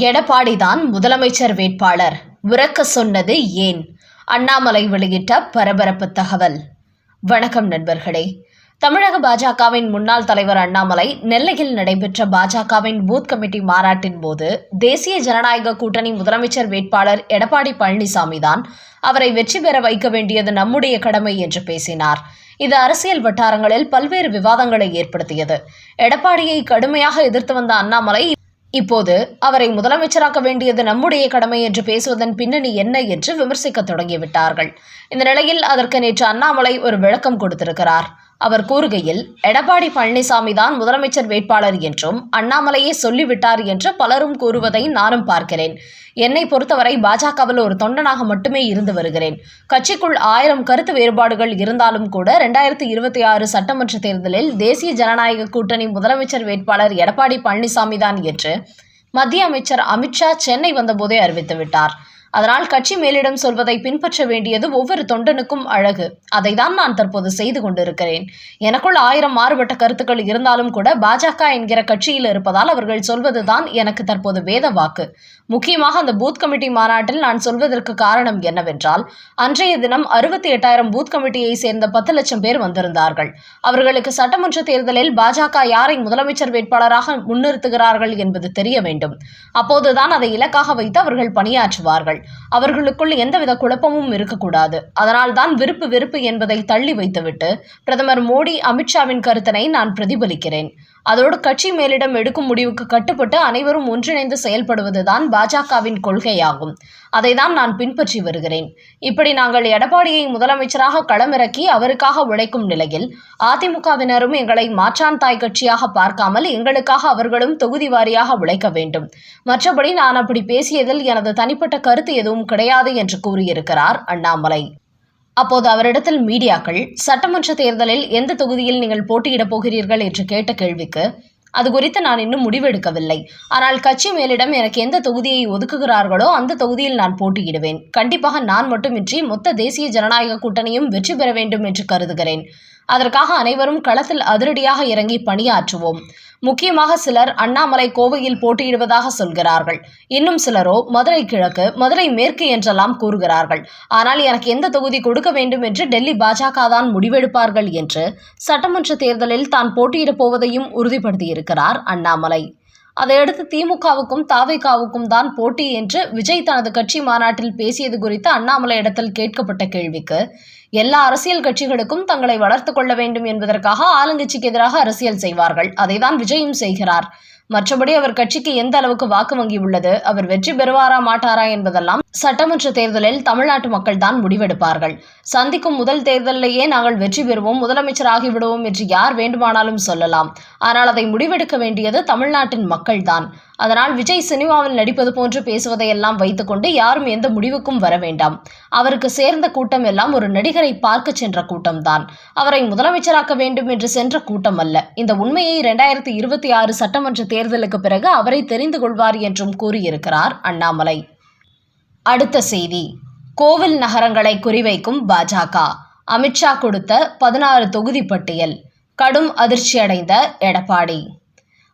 எடப்பாடிதான் முதலமைச்சர் வேட்பாளர். உறக்க சொன்னது ஏன்? அண்ணாமலை வெளியிட்ட பரபரப்பு தகவல். வணக்கம் நண்பர்களே. தமிழக பாஜகவின் முன்னாள் தலைவர் அண்ணாமலை நெல்லையில் நடைபெற்ற பாஜகவின் பூத் கமிட்டி மாநாட்டின் போது தேசிய ஜனநாயக கூட்டணி முதலமைச்சர் வேட்பாளர் எடப்பாடி பழனிசாமி தான் அவரை வெற்றி பெற வைக்க வேண்டியது நம்முடைய கடமை என்று பேசினார். இது அரசியல் வட்டாரங்களில் பல்வேறு விவாதங்களை ஏற்படுத்தியது. எடப்பாடியை கடுமையாக எதிர்த்து வந்த அண்ணாமலை இப்போது அவரை முதலமைச்சராக்க வேண்டியது நம்முடைய கடமை என்று பேசுவதன் பின்னணி என்ன என்று விமர்சிக்க தொடங்கிவிட்டார்கள். இந்த நிலையில் அதற்கு நேற்று அண்ணாமலை ஒரு விளக்கம் கொடுத்திருக்கிறார். அவர் கூறுகையில் எடப்பாடி பழனிசாமி தான் முதலமைச்சர் வேட்பாளர் என்றும் அண்ணாமலையே சொல்லிவிட்டார் என்று பலரும் கூறுவதை நானும் பார்க்கிறேன். என்னை பொறுத்தவரை பாஜகவில் ஒரு தொண்டனாக மட்டுமே இருந்து வருகிறேன். கட்சிக்குள் ஆயிரம் கருத்து வேறுபாடுகள் இருந்தாலும் கூட ரெண்டாயிரத்தி இருபத்தி ஆறு சட்டமன்ற தேர்தலில் தேசிய ஜனநாயக கூட்டணி முதலமைச்சர் வேட்பாளர் எடப்பாடி பழனிசாமி தான் என்று மத்திய அமைச்சர் அமித்ஷா சென்னை வந்தபோதே அறிவித்துவிட்டார் அதனால் கட்சி மேலிடம் சொல்வதை பின்பற்ற வேண்டியது ஒவ்வொரு தொண்டனுக்கும் அழகு. அதை தான் நான் தற்போது செய்து கொண்டிருக்கிறேன். எனக்குள் ஆயிரம் மாறுபட்ட கருத்துக்கள் இருந்தாலும் கூட பாஜக என்கிற கட்சியில் இருப்பதால் அவர்கள் சொல்வதுதான் எனக்கு தற்போது வேத வாக்கு. முக்கியமாக அந்த பூத் கமிட்டி மாநாட்டில் நான் சொல்வதற்கு காரணம் என்னவென்றால் அன்றைய தினம் அறுபத்தி எட்டாயிரம் பூத் கமிட்டியை சேர்ந்த பத்து லட்சம் பேர் வந்திருந்தார்கள். அவர்களுக்கு சட்டமன்ற தேர்தலில் பாஜக யாரை முதலமைச்சர் வேட்பாளராக முன்னிறுத்துகிறார்கள் என்பது தெரிய வேண்டும். அப்போதுதான் அதை இலக்காக வைத்து அவர்கள் பணியாற்றுவார்கள். அவர்களுக்குள் எந்தவித குழப்பமும் இருக்கக்கூடாது. அதனால் தான் விருப்பு வெறுப்பு என்பதை தள்ளி வைத்துவிட்டு பிரதமர் மோடி அமித்ஷாவின் கருத்தினை நான் பிரதிபலிக்கிறேன். அதோடு கட்சி மேலிடம் எடுக்கும் முடிவுக்கு கட்டுப்பட்டு அனைவரும் ஒன்றிணைந்து செயல்படுவதுதான் பாஜகவின் கொள்கையாகும். அதை தான் நான் பின்பற்றி வருகிறேன். இப்படி நாங்கள் எடப்பாடியை முதலமைச்சராக களமிறக்கி அவருக்காக உழைக்கும் நிலையில் அதிமுகவினரும் எங்களை மாற்றான் தாய் கட்சியாக பார்க்காமல் எங்களுக்காக அவர்களும் தொகுதி வாரியாக உழைக்க வேண்டும். மற்றபடி நான் அப்படி பேசியதில் எனது தனிப்பட்ட கருத்து எதுவும் கிடையாது என்று கூறியிருக்கிறார் அண்ணாமலை. அப்போது அவரிடத்தில் மீடியாக்கள் சட்டமன்ற தேர்தலில் எந்த தொகுதியில் நீங்கள் போட்டியிடப் போகிறீர்கள் என்று கேட்ட கேள்விக்கு அது குறித்து நான் இன்னும் முடிவெடுக்கவில்லை. ஆனால் கட்சி மேலிடம் எனக்கு எந்த தொகுதியை ஒதுக்குகிறார்களோ அந்த தொகுதியில் நான் போட்டியிடுவேன். கண்டிப்பாக நான் மட்டுமின்றி மொத்த தேசிய ஜனநாயக கூட்டணியும் வெற்றி பெற வேண்டும் என்று கருதுகிறேன். அதற்காக அனைவரும் களத்தில் அதிரடியாக இறங்கி பணியாற்றுவோம். முக்கியமாக சிலர் அண்ணாமலை கோவையில் போட்டியிடுவதாக சொல்கிறார்கள். இன்னும் சிலரோ மதுரை கிழக்கு மதுரை மேற்கு என்றெல்லாம் கூறுகிறார்கள். ஆனால் எனக்கு எந்த தொகுதி கொடுக்க வேண்டும் என்று டெல்லி பாஜக தான் முடிவெடுப்பார்கள் என்று சட்டமன்ற தேர்தலில் தான் போட்டியிடப் போவதையும் உறுதிப்படுத்தியிருக்கிறார் அண்ணாமலை. அதையடுத்து திமுகவுக்கும் தாவைக்காவுக்கும் தான் போட்டி என்று விஜய் தனது கட்சி மாநாட்டில் பேசியது குறித்து அண்ணாமலை இடத்தில் கேட்கப்பட்ட கேள்விக்கு எல்லா அரசியல் கட்சிகளுக்கும் தங்களை வளர்த்து கொள்ள வேண்டும் என்பதற்காக ஆளுங்கட்சிக்கு எதிராக அரசியல் செய்வார்கள். அதைதான் விஜயும் செய்கிறார். மற்றபடி அவர் கட்சிக்கு எந்த அளவுக்கு வாக்கு வங்கி உள்ளது அவர் வெற்றி பெறுவாரா மாட்டாரா என்பதெல்லாம் சட்டமன்ற தேர்தலில் தமிழ்நாட்டு மக்கள் தான் முடிவெடுப்பார்கள். சந்திக்கும் முதல் தேர்தலிலேயே நாங்கள் வெற்றி பெறுவோம் முதலமைச்சராகிவிடுவோம் என்று யார் வேண்டுமானாலும் சொல்லலாம். ஆனால் அதை முடிவெடுக்க வேண்டியது தமிழ்நாட்டின் மக்கள்தான். அதனால் விஜய் சினிமாவில் நடிப்பது போன்று பேசுவதையெல்லாம் வைத்துக்கொண்டு யாரும் எந்த முடிவுக்கும் வர வேண்டாம். அவருக்கு சேர்ந்த கூட்டம் எல்லாம் ஒரு நடிகரை பார்க்க சென்ற கூட்டம்தான். அவரை முதலமைச்சராக்க வேண்டும் என்று சென்ற கூட்டம் அல்ல இந்த உண்மையை இரண்டாயிரத்தி இருபத்தி ஆறு சட்டமன்ற தேர்தலுக்கு பிறகு அவரை தெரிந்து கொள்வார் என்றும் கூறியிருக்கிறார் அண்ணாமலை. அடுத்த செய்தி. கோவில் நகரங்களை குறிவைக்கும் பாஜக. அமித்ஷா கொடுத்த பதினாறு தொகுதி பட்டியல். கடும் அதிர்ச்சியடைந்த எடப்பாடி.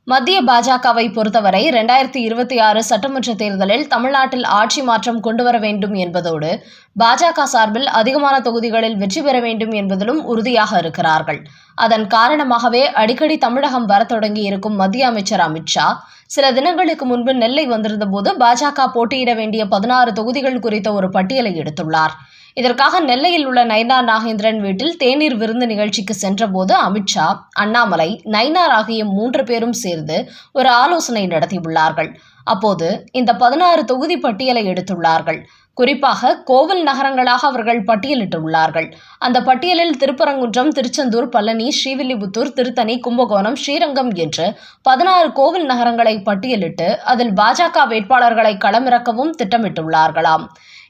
மத்திய பாஜகவை பொறுத்தவரை ரெண்டாயிரத்தி இருபத்தி ஆறு சட்டமன்ற தேர்தலில் தமிழ்நாட்டில் ஆட்சி மாற்றம் கொண்டுவர வேண்டும் என்பதோடு பாஜக சார்பில் அதிகமான தொகுதிகளில் வெற்றி பெற வேண்டும் என்பதிலும் உறுதியாக இருக்கிறார்கள். அதன் காரணமாகவே அடிக்கடி தமிழகம் வர தொடங்கி இருக்கும் மத்திய அமைச்சர் அமித்ஷா சில தினங்களுக்கு முன்பு நெல்லை வந்திருந்த போது பாஜக போட்டியிட வேண்டிய பதினாறு தொகுதிகள் குறித்த ஒரு பட்டியலை எடுத்துள்ளார். இதற்காக நெல்லையில் உள்ள நைனார் நாகேந்திரன் வீட்டில் தேநீர் விருந்து நிகழ்ச்சிக்கு சென்றபோது அமித்ஷா அண்ணாமலை நைனார் ஆகிய மூன்று பேரும் சேர்ந்து ஒரு ஆலோசனை நடத்தியுள்ளார்கள். அப்போது இந்த பதினாறு தொகுதி பட்டியலை எடுத்துள்ளார்கள். குறிப்பாக கோவில் நகரங்களாக அவர்கள் பட்டியலிட்டுள்ளார்கள். அந்த பட்டியலில் திருப்பரங்குன்றம் திருச்செந்தூர் பழனி ஸ்ரீவில்லிபுத்தூர் திருத்தணி கும்பகோணம் ஸ்ரீரங்கம் என்று பதினாறு கோவில் நகரங்களை பட்டியலிட்டு அதில் பாஜக வேட்பாளர்களை களமிறக்கவும் திட்டமிட்டுள்ளார்களாம்.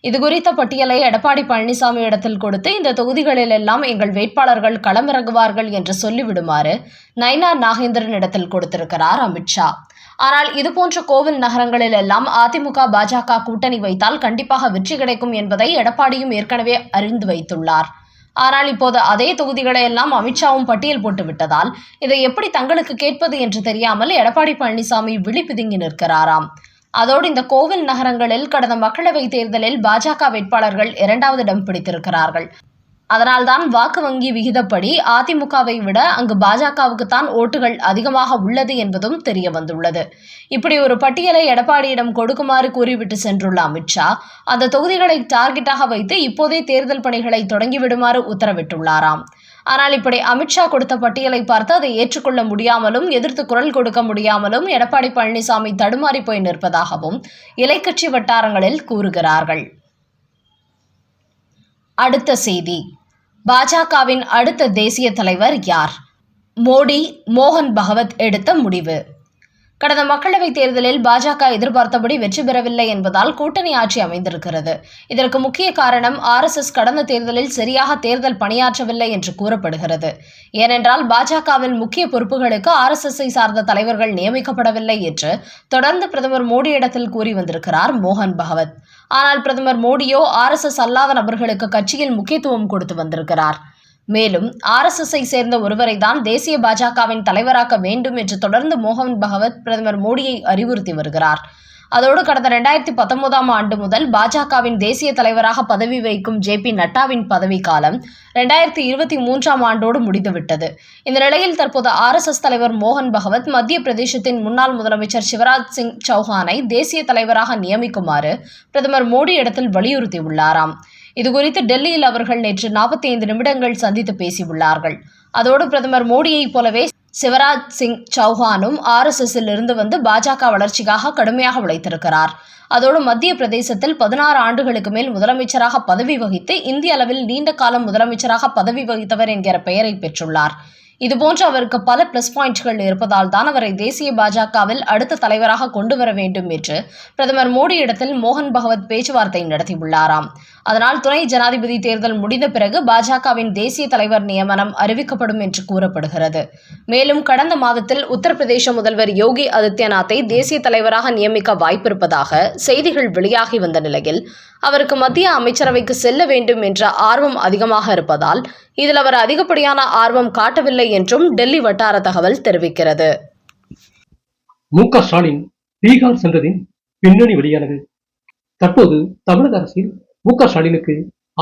இது குறித்த பட்டியலை எடப்பாடி பழனிசாமி இடத்தில் கொடுத்து இந்த தொகுதிகளில் எல்லாம் எங்கள் வேட்பாளர்கள் களமிறங்குவார்கள் என்று சொல்லிவிடுமாறு நைனா நாகேந்திரன் இடத்தில் கொடுத்திருக்கிறார் அமித்ஷா. ஆனால் இதுபோன்ற கோவில் நகரங்களில் எல்லாம் அதிமுக பாஜக கூட்டணி வைத்தால் கண்டிப்பாக வெற்றி கிடைக்கும் என்பதை எடப்பாடியும் ஏற்கனவே அறிந்து வைத்துள்ளார். ஆனால் இப்போது அதே தொகுதிகளை எல்லாம் அமித்ஷாவும் பட்டியல் போட்டு விட்டதால் இதை எப்படி தங்களுக்கு கேட்பது என்று தெரியாமல் எடப்பாடி பழனிசாமி விழி பிதுங்கி நிற்கிறாராம். அதோடு இந்த கோவில் நகரங்களில் கடந்த மக்களவைத் தேர்தலில் பாஜக வேட்பாளர்கள் இரண்டாவது இடம் பிடித்திருக்கிறார்கள். அதனால்தான் வாக்கு வங்கி விகிதப்படி அதிமுகவை விட அங்கு பாஜகவுக்கு தான் ஓட்டுகள் அதிகமாக உள்ளது என்பதும் தெரிய வந்துள்ளது. இப்படி ஒரு பட்டியலை எடப்பாடியிடம் கொடுக்குமாறு கூறிவிட்டு சென்றுள்ள அமித்ஷா அந்த தொகுதிகளை டார்கெட்டாக வைத்து இப்போதே தேர்தல் பணிகளை தொடங்கிவிடுமாறு உத்தரவிட்டுள்ளாராம். ஆனால் இப்படி அமித்ஷா கொடுத்த பட்டியலை பார்த்து அதை ஏற்றுக்கொள்ள முடியாமலும் எதிர்த்து குரல் கொடுக்க முடியாமலும் எடப்பாடி பழனிசாமி தடுமாறி போய் நிற்பதாகவும் இலைக்கட்சி வட்டாரங்களில் கூறுகிறார்கள். அடுத்த செய்தி. பாஜகவின் அடுத்த தேசிய தலைவர் யார்? மோடி மோகன் பகவத் எடுத்த முடிவு. கடந்த மக்களவைத் தேர்தலில் பாஜக எதிர்பார்த்தபடி வெற்றி பெறவில்லை என்பதால் கூட்டணி ஆட்சி அமைந்திருக்கிறது. இதற்கு முக்கிய காரணம் ஆர்எஸ்எஸ் கடந்த தேர்தலில் சரியாக தேர்தல் பணியாற்றவில்லை என்று கூறப்படுகிறது. ஏனென்றால் பாஜகவில் முக்கிய பொறுப்புகளுக்கு ஆர்எஸ்எஸ்ஐ சார்ந்த தலைவர்கள் நியமிக்கப்படவில்லை என்று தொடர்ந்து பிரதமர் மோடியிடத்தில் கூறி வந்திருக்கிறார் மோகன் பகவத். ஆனால் பிரதமர் மோடியோ ஆர்எஸ்எஸ் அல்லாத நபர்களுக்கு கட்சியில் முக்கியத்துவம் கொடுத்து வந்திருக்கிறார். மேலும் ஆர்எஸ்எஸ்ஐ சேர்ந்த ஒருவரை தான் தேசிய பாஜகவின் தலைவராக்க வேண்டும் என்று தொடர்ந்து மோகன் பகவத் பிரதமர் மோடியை அறிவுறுத்தி வருகிறார். அதோடு கடந்த ரெண்டாயிரத்தி பத்தொன்பதாம் ஆண்டு முதல் பாஜகவின் தேசிய தலைவராக பதவி வகிக்கும் ஜே பி நட்டாவின் பதவிக்காலம் ரெண்டாயிரத்தி இருபத்தி மூன்றாம் ஆண்டோடு முடிந்துவிட்டது. இந்த நிலையில் தற்போது ஆர்எஸ்எஸ் தலைவர் மோகன் பகவத் மத்திய பிரதேசத்தின் முன்னாள் முதலமைச்சர் சிவராஜ் சிங் சௌஹானை தேசிய தலைவராக நியமிக்குமாறு பிரதமர் மோடி இடத்தில் வலியுறுத்தியுள்ளாராம். இதுகுறித்து டெல்லியில் அவர்கள் நேற்று நாற்பத்தி ஐந்து நிமிடங்கள் சந்தித்து பேசியுள்ளார்கள். அதோடு பிரதமர் மோடியைப் போலவே சிவராஜ் சிங் சௌஹானும் ஆர்எஸ்எஸ்ஸில் இருந்து வந்து பாஜக வளர்ச்சிக்காக கடுமையாக உழைத்திருக்கிறார். அதோடு மத்திய பிரதேசத்தில் பதினாறு ஆண்டுகளுக்கு மேல் முதலமைச்சராக பதவி வகித்து இந்திய அளவில் நீண்ட காலம் முதலமைச்சராக பதவி வகித்தவர் என்கிற பெயரை பெற்றுள்ளார். இதுபோன்று அவருக்கு பல பிளஸ் பாயிண்ட்கள் இருப்பதால் தான் அவரை தேசிய பாஜகவில் அடுத்த தலைவராக கொண்டு வர வேண்டும் என்று பிரதமர் மோடியிடத்தில் மோகன் பகவத் பேச்சுவார்த்தை நடத்தியுள்ளாராம். அதனால் துணை ஜனாதிபதி தேர்தல் முடிந்த பிறகு பாஜகவின் தேசிய தலைவர் நியமனம் அறிவிக்கப்படும் என்று கூறப்படுகிறது. மேலும் கடந்த மாதத்தில் உத்தரப்பிரதேச முதல்வர் யோகி ஆதித்யநாத்தை தேசிய தலைவராக நியமிக்க வாய்ப்பிருப்பதாக செய்திகள் வெளியாகி வந்த நிலையில் அவருக்கு மத்திய அமைச்சரவைக்கு செல்ல வேண்டும் என்ற ஆர்வம் அதிகமாக இருப்பதால் இதில் அவர் அதிகப்படியான ஆர்வம் காட்டவில்லை என்றும் டெல்லி வட்டார தகவல் தெரிவிக்கிறது. மு க ஸ்டாலின் பீகார் சென்றதின் பின்னணி வெளியானது. தற்போது தமிழக அரசில் மு க ஸ்டாலினுக்கு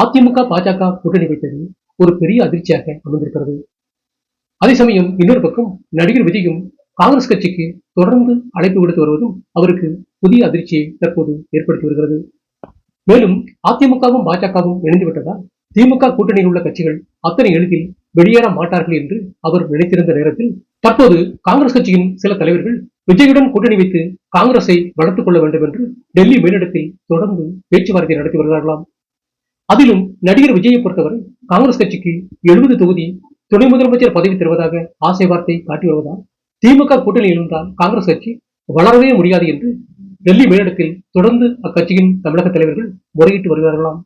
அதிமுக பாஜக கூட்டணி வைத்தது ஒரு பெரிய அதிர்ச்சியாக அமைந்திருக்கிறது. அதே சமயம் இன்னொரு பக்கம் நடிகர் விஜயும் காங்கிரஸ் கட்சிக்கு தொடர்ந்து அழைப்பு விடுத்து வருவதும் அவருக்கு புதிய அதிர்ச்சியை தற்போது ஏற்படுத்தி வருகிறது. மேலும் அதிமுகவும் பாஜகவும் இணைந்து விட்டதால் திமுக கூட்டணியில் உள்ள கட்சிகள் அத்தனை எளிதில் வெளியேற மாட்டார்கள் என்று அவர் நினைத்திருந்த நேரத்தில் தற்போது காங்கிரஸ் கட்சியின் சில தலைவர்கள் விஜயுடன் கூட்டணி வைத்து காங்கிரஸை வளர்த்துக் கொள்ள வேண்டும் என்று டெல்லி மேலிடத்தில் தொடர்ந்து பேச்சுவார்த்தை நடத்தி வருகிறார்களாம். அதிலும் நடிகர் விஜயை பொறுத்தவரை காங்கிரஸ் கட்சிக்கு எழுபது தொகுதி துணை முதலமைச்சர் பதவி தருவதாக ஆசை வார்த்தை காட்டி வருவதால் திமுக கூட்டணி இருந்தால் காங்கிரஸ் கட்சி வளரவே முடியாது என்று டெல்லி மேலிடத்தில் தொடர்ந்து அக்கட்சியின் தமிழக தலைவர்கள் முறையிட்டு வருகிறார்களாம்.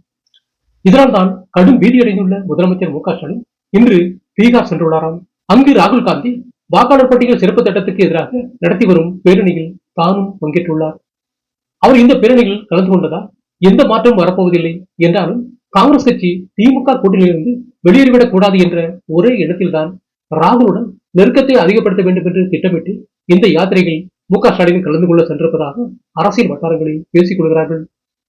இதனால் தான் கடும் பீதியடைந்துள்ள முதலமைச்சர் மு க ஸ்டாலின் இன்று பீகார் சென்றுள்ளாராம். அங்கு ராகுல் காந்தி வாக்காளர் பட்டியல் சிறப்பு திட்டத்துக்கு எதிராக நடத்தி வரும் பேரணியில் தானும் பங்கேற்றுள்ளார். அவர் இந்த பேரணியில் கலந்து கொண்டதால் எந்த மாற்றமும் வரப்போவதில்லை என்றாலும் காங்கிரஸ் கட்சி திமுக கூட்டணியிலிருந்து வெளியேறிவிடக் கூடாது என்ற ஒரே இடத்தில்தான் ராகுலுடன் நெருக்கத்தை அதிகப்படுத்த வேண்டும் என்று திட்டமிட்டு இந்த யாத்திரையில் மு க ஸ்டாலின் கலந்து கொள்ள சென்றிருப்பதாக அரசியல் வட்டாரங்களில் பேசிக் கொள்கிறார்கள்.